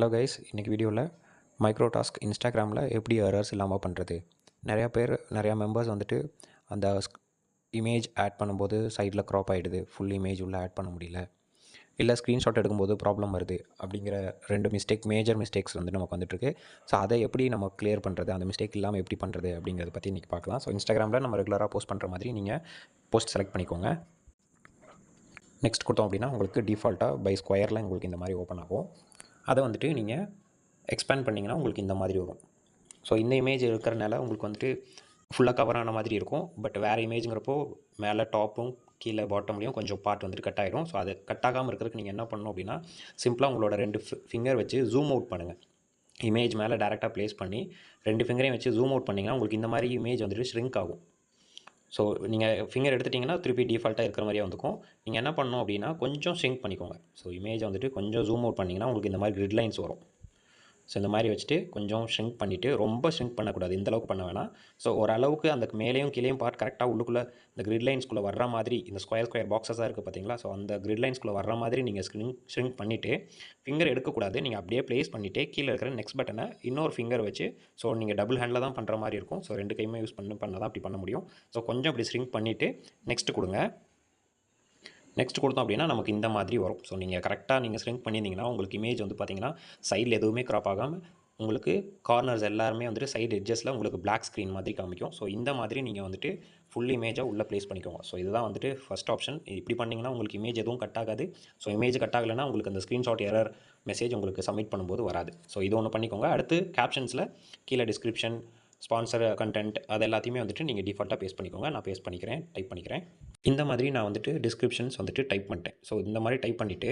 Hello guys இன்றைக்கி வீடியோவில் micro task இன்ஸ்டாகிராமில் எப்படி எரர்ஸ் இல்லாமல் பண்ணுறது நிறையா பேர் நிறையா மெம்பர்ஸ் வந்துட்டு அந்த இமேஜ் ஆட் பண்ணும்போது சைடில் க்ராப் ஆகிடுது ஃபுல் இமேஜ் உள்ளே ஆட் பண்ண முடியல. இல்லை ஸ்க்ரீன்ஷாட் எடுக்கும்போது ப்ராப்ளம் வருது அப்படிங்கிற ரெண்டு மிஸ்டேக் மேஜர் மிஸ்டேக்ஸ் வந்து நமக்கு வந்துட்டுருக்கு. ஸோ அதை எப்படி நம்ம கிளியர் பண்ணுறது அந்த மிஸ்டேக் இல்லாமல் எப்படி பண்ணுறது அப்படிங்கிறத பற்றி இன்றைக்கி பார்க்கலாம். ஸோ இன்ஸ்டாகிராமில் நம்ம ரெகுலராக போஸ்ட் பண்ணுற மாதிரி நீங்கள் போஸ்ட் செலக்ட் பண்ணிக்கோங்க. நெக்ஸ்ட் கொடுத்தோம் அப்படின்னா உங்களுக்கு டிஃபால்ட்டாக பை ஸ்கொயரில் உங்களுக்கு இந்த மாதிரி ஓப்பன் ஆகும். அதை வந்துட்டு நீங்கள் எக்ஸ்பேண்ட் பண்ணிங்கன்னா உங்களுக்கு இந்த மாதிரி வரும். ஸோ இந்த இமேஜ் இருக்கிறனால உங்களுக்கு வந்துட்டு ஃபுல்லாக கவர் ஆன மாதிரி இருக்கும். பட் வேறு இமேஜுங்கிறப்போ மேலே டாப்பும் கீழே பாட்டம்லேயும் கொஞ்சம் பார்ட் வந்துட்டு கட் ஆகிடும் ஸோ அது கட் ஆகாமல் இருக்கிறதுக்கு நீங்கள் என்ன பண்ணணும் அப்படின்னா சிம்பிளாக உங்களோட ரெண்டு ஃபிங்கர் வச்சு ஜூம் அவுட் பண்ணுங்கள் இமேஜ் மேலே டேரெக்டாக ப்ளேஸ் பண்ணி ரெண்டு ஃபிங்கரையும் வச்சு ஜூம் அவுட் பண்ணிங்கன்னா உங்களுக்கு இந்த மாதிரி இமேஜ் வந்துட்டு ஷ்ரிங்க் ஆகும். ஸோ நீங்கள் ஃபிங்கர் எடுத்துட்டிங்கன்னா திருப்பி டிஃபால்ட்டாக இருக்கிற மாதிரியே வந்துக்கும். நீங்கள் என்ன பண்ணணும் அப்படின்னா கொஞ்சம் சிங்க் பண்ணிக்கோங்க. ஸோ இமேஜ் வந்துட்டு கொஞ்சம் ஜூம் அவுட் பண்ணிங்கன்னா உங்களுக்கு இந்த மாதிரி கிரிட் லைன்ஸ் வரும். ஸோ இந்த மாதிரி வச்சுட்டு கொஞ்சம் ஷ்ரிங்க் பண்ணிவிட்டு ரொம்ப ஷ்ரிங்க் பண்ணக்கூடாது. இந்த அளவுக்கு பண்ண வேணாம். ஸோ ஓரளவுக்கு அந்த மேலேயும் கீழேயும் பார்ட் கரெக்டாக உள்ளுக்குள்ளே இந்த கிரிட் லைன்ஸ்குள்ளே வர்ற மாதிரி இந்த ஸ்கொயர் ஸ்கொயர் பாக்ஸஸாக இருக்குது பார்த்தீங்களா ஸோ அந்த கிரிட் லைன்ஸ்குள்ளே வர்ற மாதிரி நீங்கள் ஸ்க்ரிங் ஷ்ரிங்க் பண்ணிவிட்டு ஃபிங்கர் எடுக்கக்கூடாது. நீங்கள் அப்படியே ப்ளேஸ் பண்ணிவிட்டு கீழே இருக்கிற நெக்ஸ்ட் பட்டனை இன்னொரு ஃபிங்கர் வச்சு ஸோ நீங்கள் டபுள் ஹேண்டில் தான் பண்ணுற மாதிரி இருக்கும். ஸோ ரெண்டு கையுமே யூஸ் பண்ணி பண்ண தான் அப்படி பண்ண முடியும். ஸோ கொஞ்சம் அப்படி ஸ்ரிங்க் பண்ணிவிட்டு நெக்ஸ்ட் கொடுங்க. நெக்ஸ்ட் கொடுத்தோம் அப்படின்னா நமக்கு இந்த மாதிரி வரும். ஸோ நீங்கள் கரெக்டாக நீங்கள் ஸ்ரிங்க் பண்ணியிருந்தீங்கன்னா உங்களுக்கு இமேஜ் வந்து பார்த்தீங்கன்னா சைடில் எதுவுமே க்ராப் ஆகாமல் உங்களுக்கு கார்னர்ஸ் எல்லாருமே வந்துட்டு சைடு எட்ஜஸில் உங்களுக்கு பிளாக் ஸ்க்ரீன் மாதிரி காமிக்கும். ஸோ இந்த மாதிரி நீங்கள் வந்துட்டு ஃபுல் இமேஜாக உள்ளே ப்ளேஸ் பண்ணிக்கோங்க. ஸோ இதுதான் வந்துட்டு ஃபஸ்ட் ஆப்ஷன் இப்படி பண்ணிங்கன்னா உங்களுக்கு இமேஜ் எதுவும் கட் ஆகாது. ஸோ இமேஜ் கட் ஆகலைன்னா உங்களுக்கு அந்த ஸ்க்ரீன்ஷாட் எரர் மெசேஜ் உங்களுக்கு சப்மிட் பண்ணும்போது வராது. ஸோ இது ஒன்று பண்ணிக்கோங்க. அடுத்து கேப்ஷன்ஸில் கீழே டிஸ்கிரிப்ஷன் ஸ்பான்சர் கண்டென்ட் அது எல்லாத்தையுமே வந்துட்டு நீங்கள் டிஃபால்ட்டாக பேஸ் பண்ணிக்கோங்க. நான் பேஸ் பண்ணிக்கிறேன் டைப் பண்ணிக்கிறேன். இந்த மாதிரி நான் வந்துட்டு டிஸ்கிரிப்ஷன்ஸ் வந்துட்டு டைப் பண்ணிட்டேன். ஸோ இந்த மாதிரி டைப் பண்ணிவிட்டு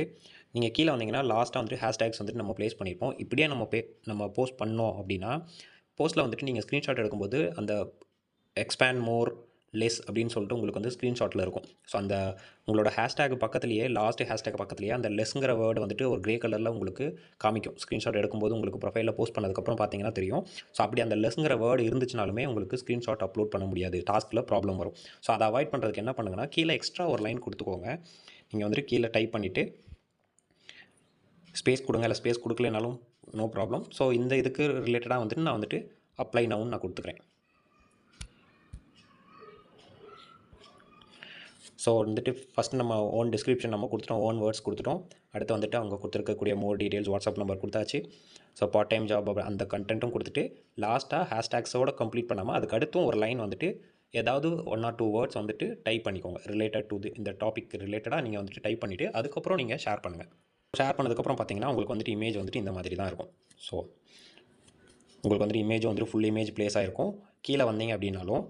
நீங்கள் கீழே வந்தீங்கன்னா லாஸ்ட்டாக வந்துட்டு ஹேஷ்டேக்ஸ் வந்துட்டு நம்ம ப்ளேஸ் பண்ணியிருப்போம் இப்படியே நம்ம பே நம்ம போஸ்ட் பண்ணோம் அப்படின்னா போஸ்ட்டில் வந்துட்டு நீங்கள் ஸ்க்ரீன்ஷாட் எடுக்கும்போது அந்த எக்ஸ்பேண்ட் மோர் லெஸ் அப்படின்னு சொல்லிட்டு உங்களுக்கு வந்து ஸ்க்ரீன்ஷாட்டில் இருக்கும். ஸோ அந்த உங்களோட ஹேஷ்டேக் பக்கத்துலேயே லாஸ்ட் ஹேஷ்டேக் பக்கத்துலேயே அந்த லெஸ்ங்கிற வேர்டு வந்துட்டு ஒரு க்ரே கலரில் உங்களுக்கு காமிக்கும். ஸ்க்ரீன்ஷாட் எடுக்கும்போது உங்களுக்கு ப்ரொஃபைலில் போஸ்ட் பண்ணதுக்கப்புறம் பார்த்தீங்கன்னா தெரியும். ஸோ அப்படி அந்த லெஸ்ங்கிற வேர்டு இருந்துச்சுனாலுமே உங்களுக்கு ஸ்க்ரீன்ஷாட் அப்லோட் பண்ண முடியாது. டாஸ்கில் ப்ராப்ளம் வரும். ஸோ அதை அவாய்ட் பண்ணுறதுக்கு என்ன பண்ணுங்கன்னா கீழே எக்ஸ்ட்ரா ஒரு லைன் கொடுத்துக்கோங்க. நீங்கள் வந்துட்டு கீழே டைப் பண்ணிவிட்டு ஸ்பேஸ் கொடுங்க. இல்லை ஸ்பேஸ் கொடுக்கலனாலும் நோ ப்ராப்ளம் ஸோ இந்த இதுக்கு ரிலேட்டடாக வந்துட்டு நான் வந்துட்டு அப்ளை நவுன்னு நான் கொடுத்துக்கிறேன். ஸோ வந்துட்டு ஃபஸ்ட் நம்ம ஓன் டிஸ்கிரிப்ஷன் நம்ம கொடுத்துட்டோம் ஓன் வேர்ட்ஸ் கொடுத்துட்டோம். அடுத்து வந்துட்டு அவங்க கொடுத்துருக்கக்கூடிய மோர் டீட்டெயில்ஸ் வாட்ஸ்அப் நம்பர் கொடுத்தாச்சு. ஸோ பார்ட் டைம் ஜாப் அந்த கண்டென்ட்டும் கொடுத்துட்டு லாஸ்ட்டாக ஹேஷ்டேக்ஸோடு கம்ப்ளீட் பண்ணாமல் அதுக்கு அடுத்தும் ஒரு லைன் வந்துட்டு ஏதாவது ஒன் ஆர் டூ வேர்ட்ஸ் வந்துட்டு டைப் பண்ணிக்கோங்க. ரிலேட்டட் டு இந்த டாபிக் ரிலேட்டடாக நீங்கள் வந்துட்டு டைப் பண்ணிவிட்டு அதுக்கப்புறம் நீங்கள் ஷேர் பண்ணுங்கள் ஷேர் பண்ணதுக்கப்புறம் பார்த்தீங்கன்னா உங்களுக்கு வந்துட்டு இமேஜ் வந்துட்டு இந்த மாதிரி தான் இருக்கும். ஸோ உங்களுக்கு வந்துட்டு இமேஜ் வந்துட்டு ஃபுல் இமேஜ் ப்ளேஸ் ஆகிருக்கும் கீழே வந்தீங்க அப்படின்னாலும்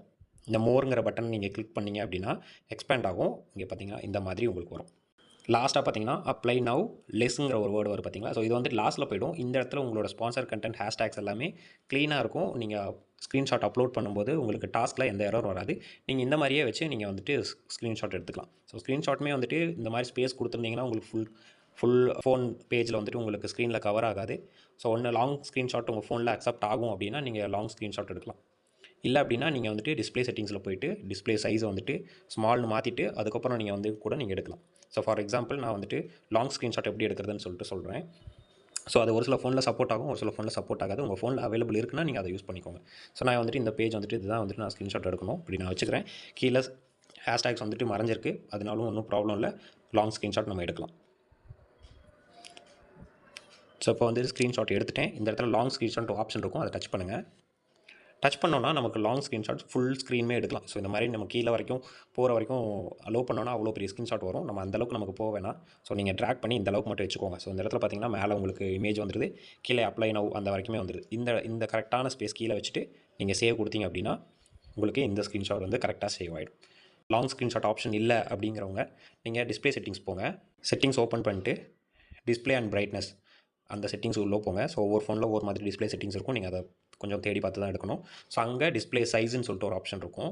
இந்த மோருங்கிற பட்டன் நீங்கள் கிளிக் பண்ணிங்க அப்படின்னா எக்ஸ்பேண்ட் ஆகும். இங்கே பார்த்தீங்கன்னா இந்த மாதிரி உங்களுக்கு வரும். லாஸ்ட்டாக பார்த்தீங்கன்னா அப்ளை நவ் லெஸ்ஸுங்கிற ஒரு வேர்டு வரும் பார்த்தீங்களா ஸோ இது வந்து லாஸ்ட்டில் போய்டும். இந்த இடத்துல உங்களோட ஸ்பான்சர் கண்டென்ட் ஹேஷ்டேக்ஸ் எல்லாமே க்ளீனாக இருக்கும். நீங்கள் ஸ்க்ரீன்ஷாட் அப்லோட் பண்ணும்போது உங்களுக்கு டாஸ்கில் எந்த எரரும் வராது. நீங்கள் இந்த மாதிரியே வச்சு நீங்கள் வந்துட்டு ஸ்க்ரீன்ஷாட் எடுத்துக்கலாம். ஸோ ஸ்க்ரீன்ஷாட்டுமே வந்துட்டு இந்த மாதிரி ஸ்பேஸ் கொடுத்துருந்தீங்கன்னா உங்களுக்கு ஃபுல் ஃபுல் ஃபோன் பேஜில் வந்துட்டு உங்களுக்கு ஸ்க்ரீனில் கவர் ஆகாது. ஸோ ஒன்று லாங் ஸ்க்ரீன்ஷாட் உங்கள் ஃபோனில் அக்செப்ட் ஆகும் அப்படின்னா நீங்கள் லாங் ஸ்க்ரீன்ஷாட் எடுக்கலாம். இல்லை அப்படின்னா நீங்கள் வந்துட்டு டிஸ்பிளே செட்டிங்ஸில் போயிட்டு டிஸ்பிளே சைஸை வந்துட்டு ஸ்மால்னு மாற்றிட்டு அதுக்கப்புறம் நீங்கள் வந்து கூட நீங்கள் எடுக்கலாம். ஸோ ஃபார் எக்ஸாம்பிள் நான் வந்துட்டு லாங் ஸ்க்ரீன்ஷாட் எப்படி எடுக்கிறதுன்னு சொல்லிட்டு சொல்கிறேன் ஸோ அது ஒரு சில ஃபோனில் சப்போர்ட் ஆகும் ஒரு சில ஃபோனில் சப்போர்ட் ஆகாது. உங்கள் ஃபோனில் அவைலபிள் இருக்குன்னா நீங்கள் அதை யூஸ் பண்ணிக்கோங்க. ஸோ நான் வந்துட்டு இந்த பேஜ் வந்துட்டு இதுதான் வந்துட்டு நான் ஸ்க்ரீன்ஷாட் எடுக்கணும். இப்படி நான் வச்சுக்கிறேன். கீழே ஹேஷ்டேக்ஸ் வந்துட்டு மறைஞ்சிருக்கு. அதனாலும் ஒன்றும் ப்ராப்ளம் இல்லை. லாங் ஸ்க்ரீன்ஷாட் நம்ம எடுக்கலாம். ஸோ இப்போ வந்து ஸ்க்ரீன்ஷாட் எடுத்துட்டேன். இந்த இடத்துல லாங் ஸ்க்ரீன்ஷாட் ஆப்ஷன் இருக்கும். அதை டச் பண்ணுங்கள் டச் பண்ணோன்னா நமக்கு லாங் ஸ்க்ரீன்ஷாட் ஃபுல் ஸ்க்ரீனுமே எடுக்கலாம். ஸோ இந்த மாதிரி நம்ம கீழே வரைக்கும் போகிற வரைக்கும் அலோவ் பண்ணோன்னா அவ்வளோ பெரிய ஸ்க்ரீன்ஷாட் வரும். நம்ம அந்தளவுக்கு நமக்கு போக வேணாம். ஸோ நீங்கள் ட்ராக் பண்ணி இந்த அளவுக்கு மட்டும் வச்சுக்கோங்க. ஸோ இந்த இடத்துல பார்த்தீங்கன்னா மேலே உங்களுக்கு இமேஜ் வந்துடுது கீழே அப்ளை நவ் அந்த வரைக்குமே வந்துருது. இந்த இந்த கரெக்டான ஸ்பேஸ் கீழே வச்சுட்டு நீங்கள் சேவ் கொடுத்தீங்க அப்படின்னா உங்களுக்கு இந்த ஸ்க்ரீன்ஷாட் வந்து கரெக்டாக சேவ் ஆகிடும் லாங் ஸ்க்ரீன்ஷாட் ஆப்ஷன் இல்லை அப்படிங்கிறவங்க நீங்கள் டிஸ்பிளே செட்டிங்ஸ் போங்க. செட்டிங்ஸ் ஓப்பன் பண்ணிட்டு டிஸ்பிளே அண்ட் பிரைட்னஸ் அந்த செட்டிங்ஸ் உள்ளே போங்க. ஸோ ஒவ்வொரு ஃபோனில் ஒவ்வொரு மாதிரி டிஸ்பிளே செட்டிங்ஸ் இருக்கும். நீங்கள் அதை கொஞ்சம் தேடி பார்த்து தான் எடுக்கணும். ஸோ அங்கே டிஸ்பிளே சைஸ்ன்னு சொல்லிட்டு ஒரு ஆப்ஷன் இருக்கும்.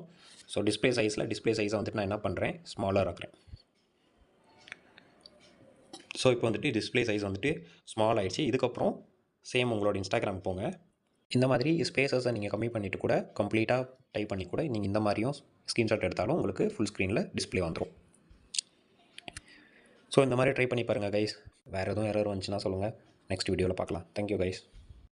ஸோ டிஸ்பிளே சைஸில் டிஸ்பிளே சைஸை வந்துட்டு நான் என்ன பண்ணுறேன் ஸ்மாலர் ஆக்குறேன். ஸோ இப்போ வந்துட்டு டிஸ்பிளே சைஸ் வந்துட்டு ஸ்மால் ஆகிடுச்சு இதுக்கப்புறம் சேம் உங்களோட இன்ஸ்டாகிராம் போங்க. இந்த மாதிரி ஸ்பேசஸை நீங்கள் கம்மி பண்ணிவிட்டு கூட கம்ப்ளீட்டாக டைப் பண்ணி கூட நீங்கள் இந்த மாதிரியும் ஸ்க்ரீன்ஷாட் எடுத்தாலும் உங்களுக்கு ஃபுல் ஸ்க்ரீனில் டிஸ்பிளே வந்துடும் ஸோ இந்த மாதிரி ட்ரை பண்ணி பாருங்கள் கைஸ் வேறு எதுவும் எரர் வந்துச்சுன்னா சொல்லுங்கள் நெக்ஸ்ட் வீடியோவில் பார்க்கலாம். Thank you guys